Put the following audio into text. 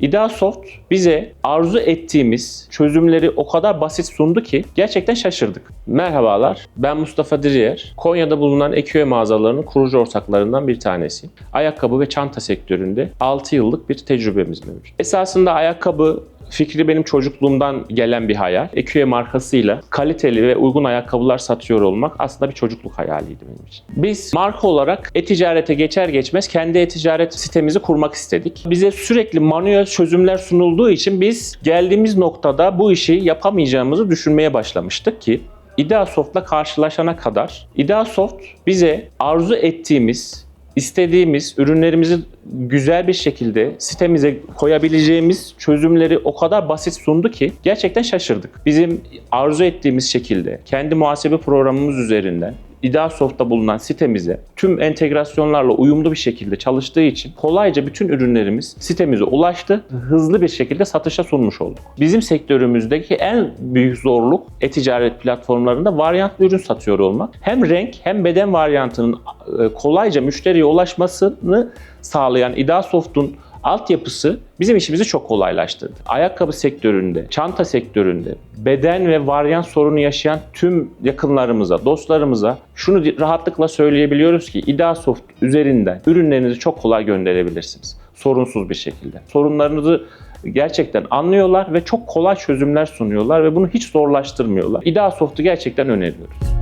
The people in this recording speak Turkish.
İdeasoft bize arzu ettiğimiz çözümleri o kadar basit sundu ki gerçekten şaşırdık. Merhabalar, ben Mustafa Diriyer. Konya'da bulunan EQE mağazalarının kurucu ortaklarından bir tanesiyim. Ayakkabı ve çanta sektöründe 6 yıllık bir tecrübemiz mevcut. Esasında ayakkabı fikri benim çocukluğumdan gelen bir hayal. EQE markasıyla kaliteli ve uygun ayakkabılar satıyor olmak aslında bir çocukluk hayaliydi benim için. Biz marka olarak e-ticarete geçer geçmez kendi e-ticaret sitemizi kurmak istedik. Bize sürekli manuel çözümler sunulduğu için biz geldiğimiz noktada bu işi yapamayacağımızı düşünmeye başlamıştık ki Ideasoft'la karşılaşana kadar Ideasoft bize arzu ettiğimiz istediğimiz ürünlerimizi güzel bir şekilde sitemize koyabileceğimiz çözümleri o kadar basit sundu ki gerçekten şaşırdık. Bizim arzu ettiğimiz şekilde kendi muhasebe programımız üzerinden İdeasoft'ta bulunan sitemize tüm entegrasyonlarla uyumlu bir şekilde çalıştığı için kolayca bütün ürünlerimiz sitemize ulaştı. Hızlı bir şekilde satışa sunmuş olduk. Bizim sektörümüzdeki en büyük zorluk e-ticaret platformlarında varyantlı ürün satıyor olmak. Hem renk hem beden varyantının e, kolayca müşteriye ulaşmasını sağlayan İdeasoft'un altyapısı bizim işimizi çok kolaylaştırdı. Ayakkabı sektöründe, çanta sektöründe beden ve varyant sorunu yaşayan tüm yakınlarımıza, dostlarımıza şunu rahatlıkla söyleyebiliyoruz ki Ideasoft üzerinden ürünlerinizi çok kolay gönderebilirsiniz. Sorunsuz bir şekilde. Sorunlarınızı gerçekten anlıyorlar ve çok kolay çözümler sunuyorlar ve bunu hiç zorlaştırmıyorlar. Ideasoft'u gerçekten öneriyoruz.